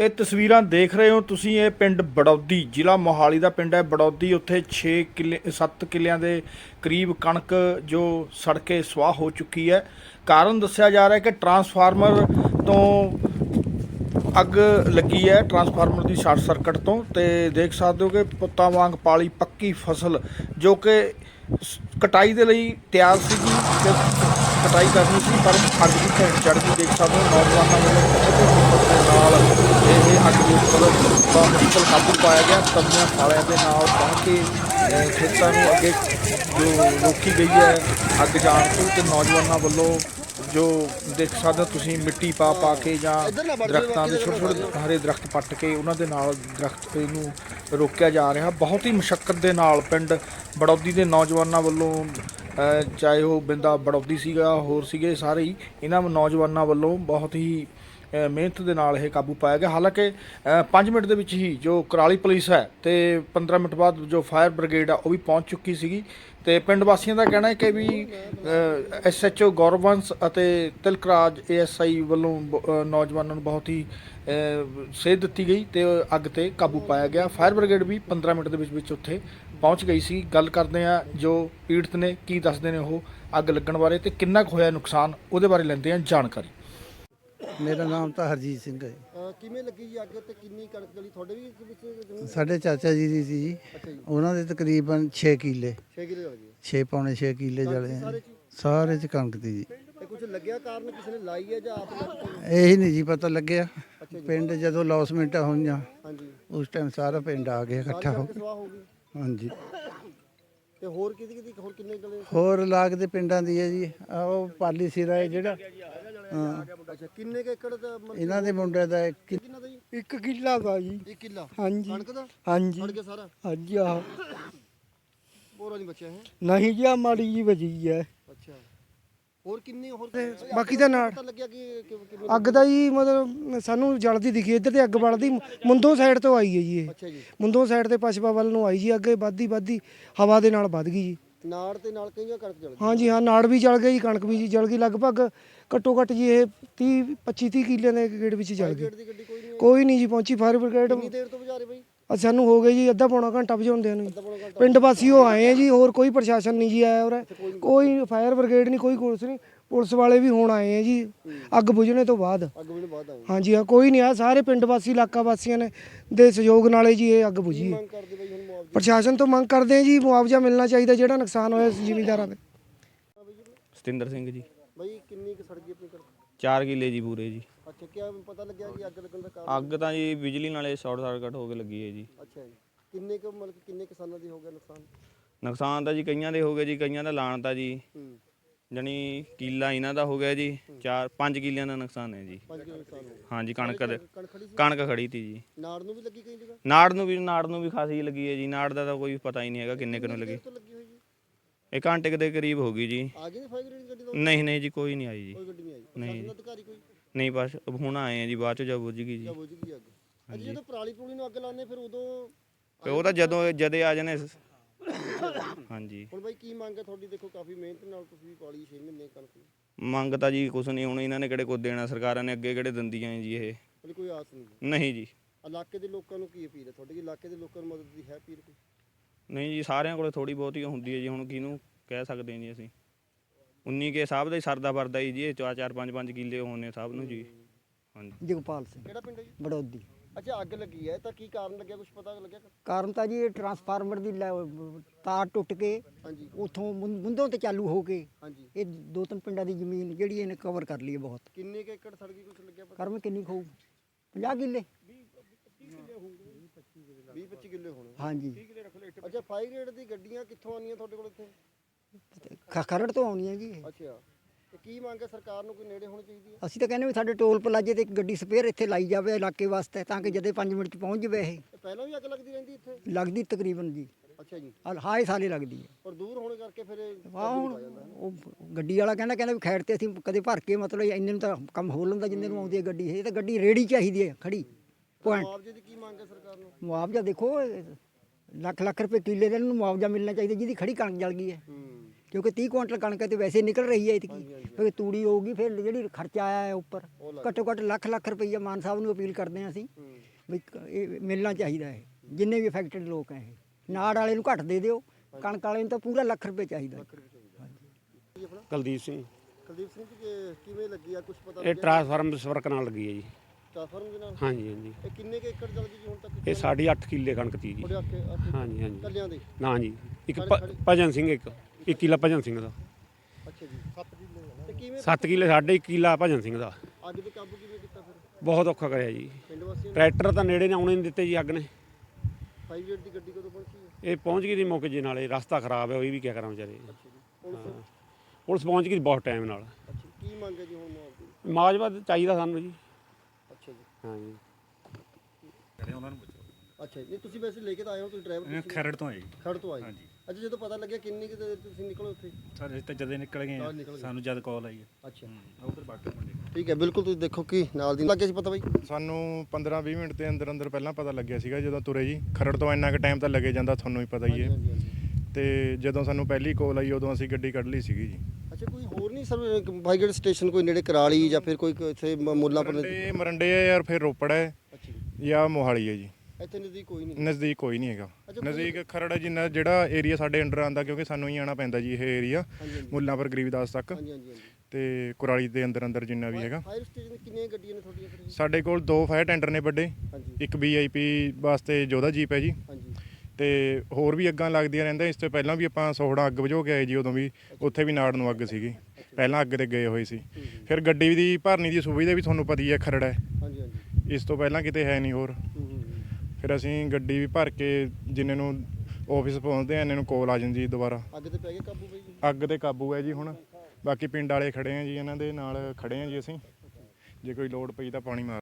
ਇਹ ਤਸਵੀਰਾਂ ਦੇਖ ਰਹੇ ਹੋ ਤੁਸੀਂ, ਇਹ ਪਿੰਡ ਬੜੌਦੀ, ਜ਼ਿਲ੍ਹਾ ਮੋਹਾਲੀ ਦਾ ਪਿੰਡ ਹੈ। ਬੜੌਦੀ ਉੱਥੇ 6 ਕਿੱਲੇ 7 ਕਿੱਲਿਆਂ ਦੇ ਕਰੀਬ ਕਣਕ ਜੋ ਸੜਕੇ ਸਵਾਹ ਹੋ ਚੁੱਕੀ ਹੈ। ਕਾਰਨ ਦੱਸਿਆ ਜਾ ਰਿਹਾ ਹੈ ਕਿ ਟਰਾਂਸਫਾਰਮਰ ਤੋਂ ਅੱਗ ਲੱਗੀ ਹੈ, ਟਰਾਂਸਫਾਰਮਰ ਦੀ ਸ਼ਾਰਟ ਸਰਕਟ ਤੋਂ। ਤੇ ਦੇਖ ਸਕਦੇ ਹੋ ਕਿ ਪੁੱਤਾਂ ਵਾਂਗ ਪਾਲੀ ਪੱਕੀ ਫਸਲ, ਜੋ ਕਿ ਕਟਾਈ ਦੇ ਲਈ ਤਿਆਰ ਸੀਗੀ ਤੇ ਕਟਾਈ ਕਰਨੀ ਸੀ, ਪਰ ਅੱਗ ਦੀ ਭੇਟ ਚੜ ਗਈ ਦੇਖ ਸਕਦੇ ਹੋ, ਨੌਜਵਾਨਾਂ ਵੱਲੋਂ ਬਹੁਤ ਹੀ ਹਿੰਮਤ ਦੇ ਨਾਲ ਇਹ ਅੱਗ ਦੇ ਉੱਪਰ ਮੁਸ਼ਕਲ ਕਾਬੂ ਪਾਇਆ ਗਿਆ। ਤਵੀਆਂ ਫਾਲਿਆਂ ਦੇ ਨਾਲ ਪਹੁੰਚ ਕੇ ਖੇਤਾਂ ਨੂੰ ਅੱਗੇ ਜੋ ਰੋਕੀ ਗਈ ਹੈ ਅੱਗ ਜਾਣ ਤੋਂ, ਤੇ ਨੌਜਵਾਨਾਂ ਵੱਲੋਂ ਜੋ ਦੇਖ ਸਕਦੇ ਹੋ ਤੁਸੀਂ, ਮਿੱਟੀ ਪਾ ਪਾ ਕੇ ਜਾਂ ਦਰਖਤਾਂ ਦੇ ਛੋਟੇ ਛੋਟੇ ਹਰੇ ਦਰਖਤ ਪੱਟ ਕੇ ਉਹਨਾਂ ਦੇ ਨਾਲ ਦਰਖਤ ਨੂੰ ਰੋਕਿਆ ਜਾ ਰਿਹਾ। ਬਹੁਤ ਹੀ ਮੁਸ਼ਕਲ ਦੇ ਨਾਲ ਪਿੰਡ ਬੜੌਦੀ ਦੇ ਨੌਜਵਾਨਾਂ ਵੱਲੋਂ ਚਾਹੇ ਉਹ ਬਿੰਦਾ ਬੜੌਦੀ ਸੀਗਾ ਹੋਰ ਸੀਗੇ ਸਾਰੇ ਹੀ ਇਹਨਾਂ ਨੌਜਵਾਨਾਂ ਵੱਲੋਂ ਬਹੁਤ ਹੀ ਮਿਹਨਤ ਦੇ ਨਾਲ ਇਹ ਕਾਬੂ ਪਾਇਆ ਗਿਆ। ਹਾਲਾਂਕਿ 5 ਮਿੰਟ ਦੇ ਵਿੱਚ ਹੀ ਜੋ ਕਰਾਲੀ ਪੁਲਿਸ ਹੈ ਤੇ 15 ਮਿੰਟ ਬਾਅਦ ਜੋ ਫਾਇਰ ਬ੍ਰਿਗੇਡ ਆ, ਉਹ ਵੀ ਪਹੁੰਚ ਚੁੱਕੀ ਸੀਗੀ। ਤੇ ਪਿੰਡ ਵਾਸੀਆਂ ਦਾ ਕਹਿਣਾ ਹੈ ਕਿ ਵੀ ਐਸਐਚਓ ਗੌਰਵੰਸ ਅਤੇ ਤਿਲਕਰਾਜ ਏਐਸਆਈ ਵੱਲੋਂ ਬ- ਨੌਜਵਾਨਾਂ ਨੂੰ ਬਹੁਤ ਹੀ ਸੇਧ ਦਿੱਤੀ ਗਈ ਤੇ ਅੱਗ ਤੇ ਕਾਬੂ ਪਾਇਆ ਗਿਆ। ਫਾਇਰ ਬ੍ਰਿਗੇਡ ਵੀ 15 ਮਿੰਟ ਦੇ ਵਿੱਚ ਵਿੱਚ ਉੱਥੇ ਪਹੁੰਚ ਗਈ ਸੀ। ਗੱਲ ਕਰਦੇ ਆ ਜੋ ਪੀੜਤ ਨੇ, ਕੀ ਦੱਸਦੇ ਨੇ ਉਹ ਅੱਗ ਲੱਗਣ ਬਾਰੇ ਤੇ ਕਿੰਨਾ ਕੁ ਹੋਇਆ ਨੁਕਸਾਨ, ਉਹਦੇ ਬਾਰੇ ਲੈਂਦੇ ਆ ਜਾਣਕਾਰੀ। ਮੇਰਾ ਨਾਮ ਤਾਂ ਹਰਜੀਤ ਸਿੰਘ ਹੈ। ਅਹ ਕਿਵੇਂ ਲੱਗੀ ਜੀ ਅੱਗ ਤੇ ਕਿੰਨੀ ਕਣਕ ਗਲੀ? ਤੁਹਾਡੇ ਵੀ ਵਿੱਚ ਜ਼ਮੀਨ ਸਾਡੇ ਚਾਚਾ ਜੀ ਦੀ ਸੀ ਜੀ। ਅੱਛਾ ਜੀ। ਉਹਨਾਂ ਦੇ ਤਕਰੀਬਨ 6 ਕਿੱਲੇ। 6 ਕਿਲੇ ਲੱਗੀ 6 ਪੌਣੇ 6 ਕਿੱਲੇ ਜਲੇ ਆ। ਜੀ। ਸਾਰੇ ਚ ਕਣਕ ਦੀ ਜੀ। ਤੇ ਕੁਝ ਲੱਗਿਆ ਕਾਰਨ ਕਿਸੇ ਨੇ ਲਾਈ ਹੈ ਜਾਂ ਆਪ ਲੱਗ ਪਏ? ਇਹੀ ਨਹੀਂ ਜੀ ਪਤਾ ਲੱਗਿਆ। ਪਿੰਡ ਜਦੋਂ ਲੌਸਮੈਂਟਾਂ ਹੋਈਆਂ ਹਾਂਜੀ। ਉਸ ਟਾਈਮ ਸਾਰਾ ਪਿੰਡ ਆ ਗਿਆ ਇਕੱਠਾ ਹੋ ਕਣਕ ਸਵਾਹ ਹੋ ਗਈ। ਹਾਂਜੀ। ਤੇ ਹੋਰ ਕਿਹਦੀ ਕਿਹਦੀ ਹੋਰ ਕਿੰਨੇ ਗਲੇ ਹੋਰ ਲਾਗ ਦੇ ਪਿੰਡਾਂ ਦੀ ਹੈ ਜੀ। ਆਹ ਉਹ ਪਾਲੀ ਸਿਰਾ ਹੈ ਜਿਹੜਾ। ਹਾਂ ਅੱਛਾ ਕਿੰਨੇ ਕੁ ਏਕੜ ਦਾ ਮਤਲਬ ਇਹਨਾਂ ਦੇ ਮੁੰਡੇ ਦਾ ਇੱਕ ਕਿੰਨਾ ਦਾ ਜੀ? ਇੱਕ ਕਿੱਲਾ ਦਾ ਜੀ। 1 ਕਿੱਲਾ? ਹਾਂਜੀ। ਕਣਕ ਦਾ? ਹਾਂਜੀ। ਸੜ ਗਿਆ ਸਾਰਾ? ਹਾਂਜੀ ਆਹ। ਪੂਰਾ ਨਹੀਂ ਬਚਿਆ ਹੈ? ਨਹੀਂ ਜੀ ਆਹ ਮਾੜੀ ਜੀ ਵਜੀ ਹੈ। ਅੱਛਾ। ਹੋਰ ਕਿੰਨੇ ਹੋਰ ਬਾਕੀ ਤਾਂ ਨਾਲ ਪਤਾ ਲੱਗਿਆ ਕਿ ਕਿ- ਕਿਵੇਂ ਅੱਗ ਦਾ ਜੀ ਮਤਲਬ ਸਾਨੂੰ ਜਲਦੀ ਦਿਖੀ ਇੱਧਰ ਤੇ ਅੱਗ ਬਲਦੀ ਮੁੰਦੋਂ ਸਾਈਡ ਤੋਂ ਆਈ ਹੈ ਜੀ ਇਹ। ਅੱਛਾ ਜੀ। ਮੁੰਦੋਂ ਸਾਈਡ ਤੇ ਪਛਵਾ ਵੱਲ ਨੂੰ ਆਈ ਜੀ ਅੱਗੇ ਵੱਧਦੀ ਵੱਧਦੀ ਹਵਾ ਦੇ ਨਾਲ ਵੱਧ ਗਈ ਜੀ। ਨਾੜ ਤੇ ਨਾਲ ਕਈਆਂ ਕਣਕ ਜਲ ਗਈ। ਹਾਂਜੀ ਹਾਂ ਨਾੜ ਵੀ ਜਲ ਜੀ ਕਣਕ ਵੀ ਜੀ ਜਲ ਗਈ ਲਗਭਗ ਘੱਟੋ ਘੱਟ ਜੀ ਇਹ 30 25 30 ਕਿੱਲੇ ਦੇ ਗੇੜ ਵਿੱਚ ਜਲ ਗਈ। ਗੇਟ ਦੀ ਗੱਡੀ ਕੋਈ ਨਹੀਂ ਕੋਈ ਨਹੀਂ ਜੀ ਪਹੁੰਚੀ ਫਾਇਰ ਬ੍ਰਿਗੇਡ। ਕਿੰਨੀ ਦੇਰ ਤੋਂ ਬੁਝਾ ਰਹੇ ਬਈ? ਅੱਜ ਸਾਨੂੰ ਹੋ ਗਏ ਜੀ ਅੱਧਾ ਪੌਣਾ ਘੰਟਾ ਵਜਾਉਂਦਿਆਂ ਨੂੰ ਜੀ। ਪਿੰਡ ਵਾਸੀ ਉਹ ਆਏ ਆ ਜੀ ਹੋਰ ਕੋਈ ਪ੍ਰਸ਼ਾਸਨ ਨਹੀਂ ਜੀ ਆਇਆ ਉਰੇ। ਕੋਈ ਫਾਇਰ ਬ੍ਰਿਗੇਡ ਨਹੀਂ ਕੋਈ ਪੁਲਿਸ ਨਹੀਂ। ਪੁਲਿਸ ਵਾਲੇ ਵੀ ਹੁਣ ਆਏ ਆ ਜੀ ਅੱਗ ਬੁਝਣੇ ਤੋਂ ਬਾਅਦ। ਅੱਗ ਹਾਂਜੀ ਹਾਂ ਕੋਈ ਨਹੀਂ ਆ ਸਾਰੇ ਪਿੰਡ ਵਾਸੀ ਇਲਾਕਾ ਵਾਸੀਆਂ ਨੇ ਦੇ ਸਹਿਯੋਗ ਨਾਲ ਹੀ ਜੀ ਇਹ ਅੱਗ ਬੁਝੀ ਹੈ। ਮੰਗ ਕਰਦੇ ਬਈ ਹੁਣ ਮੁਆਵਜ਼ਾ ਪ੍ਰਸ਼ਾਸਨ ਤੋਂ ਮੰਗ ਕਰਦੇ ਆ ਜੀ ਮੁਆਵਜ਼ਾ ਮਿਲਣਾ ਚਾਹੀਦਾ ਜਿਹੜਾ ਨੁਕਸਾਨ ਹੋਇਆ ਜ਼ਿਮੀਂਦਾਰਾਂ ਦੇ। ਸਤਿੰਦਰ ਸਿੰਘ ਜੀ। ਬਈ ਕਿੰਨੀ ਕੁ ਸੜ ਗਈ ਆਪਣੀ ਕਣਕ 4 ਕਿੱਲੇ ਜੀ ਪੂਰੇ ਜੀ। ਅੱਛਾ ਕੀ ਪਤਾ ਲੱਗਿਆ ਕਿ ਅੱਗ ਲੱਗਣ ਦਾ ਕਾਰਨ? ਅੱਗ ਤਾਂ ਜੀ ਬਿਜਲੀ ਨਾਲੇ ਸ਼ਾਰਟ ਸਰਕਟ ਹੋ ਕੇ ਲੱਗੀ ਹੈ ਜੀ। ਅੱਛਾ ਜੀ। ਕਿੰਨੇ ਕੁ ਮਤਲਬ ਕਿ ਕਿੰਨੇ ਕਿਸਾਨਾਂ ਦੀ ਹੋ ਗਿਆ ਨੁਕਸਾਨ? ਨੁਕਸਾਨ ਤਾਂ ਜੀ ਕਈਆਂ ਦੇ ਹੋ ਗਏ ਜੀ ਕਈਆਂ ਦਾ ਲਾਣ ਤਾਂ ਜੀ। ਹੂੰ। ਜਣੀ ਕਿੱਲਾ ਇਹਨਾਂ ਦਾ ਹੋ ਗਿਆ ਜੀ 4 5 ਕਿੱਲਿਆਂ ਦਾ ਨੁਕਸਾਨ ਹੈ ਜੀ। 5 ਕਿਲੋ ਨੁਕਸਾਨ ਹੋ ਗਿਆ। ਹਾਂਜੀ ਕਣਕ ਦੇ ਕਣਕ ਖੜੀ ਸੀ? ਕਣਕ ਖੜੀ ਤੀ ਜੀ। ਨਾੜ ਨੂੰ ਵੀ ਲੱਗੀ ਕਈ ਜਗ੍ਹਾ? ਨਾੜ ਨੂੰ ਵੀ ਨਾੜ ਨੂੰ ਵੀ ਖਾਸੀ ਲੱਗੀ ਹੈ ਜੀ। ਨਾੜ ਦਾ ਤਾਂ ਕੋਈ ਪਤਾ ਹੀ ਨਹੀਂ ਹੈਗਾ ਕਿੰਨੇ ਕਿਨੂੰ ਲੱਗੀ। ਤੋਂ ਲੱਗੀ ਹੋਈ ਜੀ? ਇਹ ਘੰਟੇ ਕੁ ਦੇ ਕਰੀਬ ਹੋ ਗਈ ਜੀ। ਆ ਗਈ ਨਹੀਂ ਫਾਇਰ ਬ੍ਰਿਗੇਡ ਗੱਡੀ ਤੋਂ? ਨਹੀਂ ਨਹੀਂ ਜੀ ਕੋਈ ਨਹੀਂ ਆਈ ਜੀ। ਕੋਈ ਗੱਡੀ ਨਹੀਂ ਆਈ? ਨਹੀਂ। ਪ੍ਰਸ਼ਾਸਨ ਦਾ ਅਧਿਕਾਰੀ ਕੋਈ? ਨਹੀਂ ਬਸ ਹੁਣ ਆਏ ਆ ਜੀ ਬਾਅਦ ਚ ਜਾ ਬੁੱਝ ਗਈ ਜੀ। ਜਾਂ ਬੁਝ ਗਈ ਅੱਗ। ਅੱਛਾ ਜਦੋਂ ਪਰਾਲੀ ਪਰੂਲੀ ਨੂੰ ਅੱਗ ਲਾਉਂਦੇ ਫਿਰ ਉਦੋਂ ਤੇ ਉਹ ਤਾਂ ਜਦੋਂ ਜਦੇ ਆ ਜਾਣੇ ਹਾਂਜੀ। ਹੁਣ ਬਾਈ ਕੀ ਮੰਗ ਹੈ ਤੁਹਾਡੀ? ਦੇਖੋ ਕਾਫੀ ਮਿਹਨਤ ਨਾਲ ਤੁਸੀਂ ਵੀ ਪਾਲੀ 6 ਮਹੀਨੇ ਕਣਕ ਨੂੰ। ਮੰਗ ਤਾਂ ਜੀ ਕੁਛ ਨਹੀਂ ਹੁਣ ਇਹਨਾਂ ਨੇ ਕਿਹੜੇ ਕੋ ਦੇਣਾ? ਸਰਕਾਰਾਂ ਨੇ ਅੱਗੇ ਕਿਹੜੇ ਦਿੰਦੀਆਂ ਹੈ ਜੀ ਇਹ? ਕੋਈ ਆਸ ਨਹੀਂ ਨਹੀਂ ਜੀ। ਇਲਾਕੇ ਦੇ ਲੋਕਾਂ ਨੂੰ ਕੀ ਅਪੀਲ ਹੈ? ਤੁਹਾਡੇ ਇਲਾਕੇ ਦੇ ਲੋਕਾਂ ਨੂੰ ਮਦਦ ਦੀ ਹੈ ਅਪੀਲ ਕੋਈ? ਨਹੀਂ ਜੀ ਸਾਰਿਆਂ ਕੋਲੇ ਥੋੜੀ ਬਹੁਤੀ ਹੁੰਦੀ ਹੈ ਜੀ ਹੁਣ ਕਿਹਨੂੰ ਕਹਿ ਸਕਦੇ ਹਾਂ ਜੀ ਅਸੀਂ? 19 ਕੇ ਸਾਹਿਬ ਦਾ ਹੀ ਸਰਦਾ ਵਰਦਾ ਹੀ ਜੀ ਇਹ ਚਾਰ ਚਾਰ ਪੰਜ ਪੰਜ ਕਿੱਲੇ ਹੋਣੇ ਸਭ ਨੂੰ ਜੀ। ਹਾਂਜੀ। ਜਗਪਾਲ ਸਿੰਘ। ਕਿਹੜਾ ਪਿੰਡ ਹੈ ਜੀ? ਬੜੌਦੀ। ਅੱਛਾ ਅੱਗ ਲੱਗੀ ਹੈ ਤਾਂ ਕੀ ਕਾਰਨ ਲੱਗਿਆ? ਕੁਝ ਪਤਾ ਲੱਗਿਆ? ਕਾਰਨ ਤਾਂ ਜੀ ਇਹ ਟਰਾਂਸਫਾਰਮਰ ਦੀ ਲੈ- ਤਾਰ ਟੁੱਟ ਕੇ ਹਾਂਜੀ। ਉਥੋਂ ਮੁੰਦੋਂ ਤੇ ਚਾਲੂ ਹੋ ਕੇ ਹਾਂਜੀ। ਇਹ ਦੋ ਤਿੰਨ ਪਿੰਡਾਂ ਦੀ ਜ਼ਮੀਨ ਜਿਹੜੀ ਇਹਨੇ ਕਵਰ ਕਰ ਲਈ ਹੈ ਬਹੁਤ। ਕਿੰਨੇ ਕੁ ਏਕੜ ਸੜ ਗਈ ਕੁਝ ਲੱਗਿਆ ਪਤਾ? ਕਰਮ ਕਿੰਨੀ ਖੂ 50 ਕਿੱਲੇ। 20 25 ਕਿੱਲੇ ਹੋਣੇ ਹਾਂਜੀ। ਅੱਛਾ ਫਾਇਰ ਗ੍ਰੇਡ ਦੀ ਗੱਡੀਆਂ ਕਿੱਥੋਂ ਆਉਂਦੀਆਂ ਤੁਹਾਡੇ ਕੋਲ ਇੱਥੇ? ਖ- ਖਰੜ ਤੋਂ ਆਉਣੀ ਹੈ ਜੀ ਇਹ। ਅੱਛਾ। ਤੇ ਕੀ ਮੰਗ ਹੈ ਸਰਕਾਰ ਨੂੰ ਕੋਈ ਨੇੜੇ ਹੋਣੀ ਚਾਹੀਦੀ ਹੈ? ਅਸੀਂ ਤਾਂ ਕਹਿੰਦੇ ਵੀ ਸਾਡੇ ਟੋਲ ਪਲਾਜੇ ਤੇ ਇੱਕ ਗੱਡੀ ਸਪੇਅਰ ਇੱਥੇ ਲਾਈ ਜਾਵੇ ਇਲਾਕੇ ਵਾਸਤੇ ਤਾਂ ਕਿ ਜਦੇ 5 ਮਿੰਟ ਚ ਪਹੁੰਚ ਜਵੇ ਇਹ। ਪਹਿਲਾਂ ਵੀ ਅੱਗ ਲੱਗਦੀ ਰਹਿੰਦੀ ਇੱਥੇ? ਲੱਗਦੀ ਤਕਰੀਬਨ ਜੀ। ਅੱਛਾ ਜੀ। ਹਾਲ- ਹਾਏ ਸਾਲੇ ਲੱਗਦੀ ਹੈ। ਪਰ ਦੂਰ ਹੋਣੇ ਕਰਕੇ ਫਿਰ ਇਹ ਆਹ ਹੁਣ ਉਹ ਗੱਡੀ ਵਾਲਾ ਕਹਿੰਦਾ ਕਹਿੰਦਾ ਵੀ ਖੈਰ ਤੇ ਅਸੀਂ ਕਦੇ ਭਰ ਕੇ ਮਤਲਬ ਇੰਨੇ ਨੂੰ ਤਾਂ ਕੰਮ ਹੋ ਲੈਂਦਾ ਜਿੰਨੇ ਨੂੰ ਆਉਂਦੀ ਹੈ ਗੱਡੀ। ਇਹ ਤਾਂ ਗੱਡੀ ਰੇੜੀ ਚਾਹੀਦੀ ਹੈ ਖੜੀ। ਪੁਆਇੰਟ ਮੁਆਵਜ਼ੇ ਦੀ ਕੀ ਮੰਗ ਹੈ ਸਰਕਾਰ ਨੂੰ? ਮੁਆਵਜ਼ਾ ਦੇਖੋ ਇਹ ਲੱਖ ਲੱਖ ਰੁਪਏ ਕਿੱਲੇ ਦੇ ਨੂੰ ਮੁਆਵਜ਼ਾ ਮਿਲਣਾ ਚਾਹੀਦਾ ਜਿਹਦੀ ਖੜੀ ਕਣਕ ਜਲ ਗਈ ਹੈ। ਹੂੰ। ਕਿਉਂਕਿ 30 ਕੁਇੰਟਲ ਕਣਕ ਤੇ ਵੈਸੇ ਨਿਕਲ ਰਹੀ ਹੈ ਇਤਕੀ। ਫਿਰ ਤੂੜੀ ਹੋਊਗੀ ਫਿਰ ਜਿਹੜੀ ਖਰਚਾ ਆਇਆ ਹੈ ਉੱਪਰ ਘੱਟੋ ਘੱਟ ਲੱਖ ਲੱਖ ਰੁਪਈਆ ਮਾਨ ਸਾਹਿਬ ਨੂੰ ਅਪੀਲ ਕਰਦੇ ਹਾਂ ਅਸੀਂ ਵੀ ਇਹ ਮਿਲਣਾ ਚਾਹੀਦਾ ਹੈ ਜਿੰਨੇ ਵੀ ਅਫੈਕਟਡ ਲੋਕ ਹੈ ਇਹ। ਨਾੜ ਵਾਲੇ ਨੂੰ ਘੱਟ ਦੇ ਦਿਓ ਕਣਕ ਵਾਲੇ ਨੂੰ ਤਾਂ ਪੂਰਾ ਲੱਖ ਰੁਪਏ ਚਾਹੀਦਾ ਹੈ। ਕੁਲਦੀਪ ਸਿੰਘ। ਕੁਲਦੀਪ ਸਿੰਘ ਜੀ ਕਿਵੇਂ ਲੱਗੀ? ਆ ਕੁਝ ਪਤਾ ਇਹ ਟਰਾਂਸਫਾਰਮ ਸਵਰਕ ਨਾਲ ਲੱਗੀ ਹੈ ਜੀ। ਟ੍ਰਾਂਸਫਾਰਮ ਦੇ ਨਾਲ? ਹਾਂਜੀ ਹਾਂਜੀ। ਇਹ ਕਿੰਨੇ ਕੁ ਏਕੜ ਗਈ ਜੀ ਹੁਣ ਤੱਕ? ਇਹ ਸਾਡੀ 8 ਕਿੱਲੇ ਕਣਕ ਤੀ ਜੀ। ਹਾਂਜੀ ਹਾਂਜੀ। ਕੱਲਿਆਂ ਦੇ? ਨਾ ਜੀ ਇੱਕ ਭਜਨ ਸਿੰਘ ਇੱਕ। ਇੱਕ ਕਿੱਲਾ ਭਜਨ ਸਿੰਘ ਦਾ। ਅੱਛਾ ਜੀ 7 ਕਿੱਲੇ ਤੇ ਕਿਵੇਂ 7 ਕਿੱਲੇ ਸਾਡੇ ਇੱਕ ਕਿੱਲਾ ਭਜਨ ਸਿੰਘ ਦਾ। ਅੱਗ ਤੇ ਕਾਬੂ ਕਿਵੇਂ ਕੀਤਾ ਫਿਰ? ਬਹੁਤ ਔਖਾ ਕਰਿਆ ਜੀ। ਪਿੰਡ ਵਾਸੀਆਂ ਨੇ? ਟਰੈਕਟਰ ਤਾਂ ਨੇੜੇ ਨੇ ਆਉਣੇ ਨਹੀਂ ਦਿੱਤੇ ਜੀ ਅੱਗ ਨੇ। 5 ਗੇਟ ਦੀ ਗੱਡੀ ਕਦੋਂ ਪਹੁੰਚੀ ਹੈ? ਇਹ ਪਹੁੰਚ ਗਈ ਦੀ ਮੌਕੇ ਜੇ ਨਾਲੇ ਰਸਤਾ ਖਰਾਬ ਹੈ ਉਹ ਵੀ ਕੀ ਕਰਾਂ ਵਿਚਾਰੇ। ਅੱਛਾ ਜੀ ਪੁਲਿਸ ਪੁਲਿਸ ਪਹੁੰਚ ਗਈ ਬਹੁਤ ਟਾਈਮ ਨਾਲ। ਅੱਛਾ ਕੀ ਮੰਗ ਹੈ ਜੀ ਹੁਣ ਮੁਆਵਜ਼ੇ ਦੀ? ਮਾਜਵਾ ਚਾਹੀਦਾ ਸਾਨੂੰ ਜੀ। ਅੱਛਾ ਜੀ। ਹਾਂਜੀ ਅੱਛਾ ਜੀ ਨਹੀਂ ਤੁਸੀਂ ਵੈਸੇ ਲੈ ਕੇ ਤਾਂ ਆਏ ਹੋ ਤੁਸੀਂ ਡਰਾਈਵਰ ਖਰੜ ਤੋਂ ਹੈ ਜੀ ਖੜ ਤੋਂ ਆਏ। ਹਾਂਜੀ। ਅੱਛਾ ਜਦੋਂ ਪਤਾ ਲੱਗਿਆ ਕਿੰਨੀ ਕਿ ਦੇਰ ਤੁਸੀਂ ਨਿਕਲੇ ਉੱਥੇ? ਸਾਰੇ ਤਾਂ ਜਦੇ ਨਿਕਲ ਗਏ ਆ। ਨਾਲ ਨਿਕਲ ਗਏ। ਸਾਨੂੰ ਜਦ ਕਾਲ ਆਈ ਹੈ ਅੱਛਾ। ਉਧਰ ਬਾਕੀ ਮੁੰਡੇ ਠੀਕ ਹੈ ਬਿਲਕੁਲ ਤੁਸੀਂ ਦੇਖੋ ਕਿ ਨਾਲ ਦੀ ਲੱਗੇ ਸੀ ਪਤਾ ਬਾਈ? ਸਾਨੂੰ 15-20 ਮਿੰਟ ਦੇ ਅੰਦਰ ਅੰਦਰ ਪਹਿਲਾਂ ਪਤਾ ਲੱਗਿਆ ਸੀਗਾ ਜਦੋਂ ਤੁਰੇ ਜੀ। ਖਰੜ ਤੋਂ ਇੰਨਾ ਕੁ ਟਾਈਮ ਤਾਂ ਲੱਗੇ ਜਾਂਦਾ ਤੁਹਾਨੂੰ ਹੀ ਪਤਾ ਹੀ ਹੈ। ਹਾਂਜੀ, ਹਾਂਜੀ। ਤੇ ਜਦੋਂ ਸਾਨੂੰ ਪਹਿਲੀ ਕੋਲ ਆਈ ਉਦੋਂ ਅਸੀਂ ਗੱਡੀ ਕੱਢ ਲਈ ਸੀਗੀ ਜੀ। ਅੱਛਾ ਕੋਈ ਹੋਰ ਨਹੀਂ ਸਰ ਬਾਈਗੇਟ ਸਟੇਸ਼ਨ ਕੋਈ ਨੇੜੇ ਕਰਾਲੀ ਜਾਂ ਫਿਰ ਕੋਈ ਇੱਥੇ ਮ- ਮੁੱਲਾਂਪੁਰ ਨਜ਼ਦੀਕ? ਮਰੰਡੇ ਮਰੰਡੇ ਹੈ ਯਾਰ ਫਿਰ ਰੋਪੜ ਹੈ ਅੱਛਾ ਜੀ। ਜਾਂ ਮੋਹਾਲੀ ਹੈ ਜੀ। ਇੱਥੇ ਨਜ਼ਦੀਕ ਕੋਈ ਨਹੀਂ। ਨਜ਼ਦੀਕ ਕੋਈ ਨਹੀਂ ਹੈਗਾ। ਨਜ਼ਦੀਕ ਖਰੜ ਜਿੰਨਾ ਜਿਹੜਾ ਏਰੀਆ ਸਾਡੇ ਅੰਡਰ ਆਂਦਾ ਕਿਉਂਕਿ ਸਾਨੂੰ ਹੀ ਆਣਾ ਪੈਂਦਾ ਜੀ ਇਹ ਏਰੀਆ ਹਾਂਜੀ ਹਾਂਜੀ। ਮੁੱਲਾਂਪੁਰ ਗਰੀਬਦਾਸ ਤੱਕ। ਹਾਂਜੀ ਹਾਂਜੀ ਹਾਂਜੀ। ਤੇ ਕੁਰਾਲੀ ਦੇ ਅੰਦਰ ਅੰਦਰ ਜਿੰਨਾ ਵੀ ਹੈਗਾ। ਫਾਇਰ ਸਟੇਸ਼ਨ ਕਿੰਨੀਆਂ ਗੱਡੀਆਂ ਨੇ ਤੁਹਾਡੀਆਂ ਫਿਰ ਇਹ? ਸਾਡੇ ਕੋਲ ਦੋ ਫਾਇਰ ਟੈਂਡਰ ਨੇ ਵੱਡੇ ਹਾਂਜੀ। ਇੱਕ ਵੀਆਈਪੀ ਵਾਸਤੇ ਜੋਧਾ ਜੀਪ ਹੈ ਜੀ। ਹਾਂਜੀ। ਤੇ ਹੋਰ ਵੀ ਅੱਗਾਂ ਲੱਗਦੀਆਂ ਰਹਿੰਦੀਆਂ ਇਸ ਤੋਂ ਪਹਿਲਾਂ ਵੀ ਆਪਾਂ ਸੋਹੜਾ ਅੱਗ ਬੁਝੋ ਕੇ ਆਏ ਜੀ ਉਦੋਂ ਵੀ ਉੱਥੇ ਵੀ ਨਾੜ ਨੂੰ ਅੱਗ ਸੀਗੀ। ਪਹਿਲਾਂ ਅੱਗ ਤੇ ਗਏ ਹੋਏ ਸੀ। ਫਿਰ ਗੱਡੀ ਦੀ ਭਰਨੀ ਦੀ ਸੁਵਿਧਾ ਵੀ ਤੁਹਾਨੂੰ ਪਤਾ ਹੀ ਹੈ ਖਰੜ ਹੈ। ਹਾਂਜੀ ਹਾਂਜੀ। ਇਸ ਤੋਂ ਪਹਿਲਾਂ ਕਿਤੇ ਹੈ ਨਹੀਂ ਹੋਰ। ਹੂੰ, ਹੂੰ, ਹੂੰ। ਫਿਰ ਅਸੀਂ ਗੱਡੀ ਵੀ ਭਰ ਕੇ ਜਿੰਨੇ ਨੂੰ ਆਫਿਸ ਪਹੁੰਚਦੇ ਆ ਇੰਨੇ ਨੂੰ ਕੋਲ ਆ ਜਾਂਦੀ ਜੀ ਦੁਬਾਰਾ। ਅੱਗ ਤੇ ਪੈ ਗਏ ਕਾਬੂ ਬਾਈ ਜੀ? ਅੱਗ ਤੇ ਕਾਬੂ ਹੈ ਜੀ ਹੁਣ। ਬਾਕੀ ਪਿੰਡ ਵਾਲੇ ਖੜੇ ਆ ਜੀ ਇਹਨਾਂ ਦੇ ਨਾਲ ਖੜੇ ਆ ਜੀ ਅਸੀਂ। ਜੇ ਕੋਈ ਲੋੜ ਪਈ ਤਾਂ ਪਾਣੀ ਮਾਰ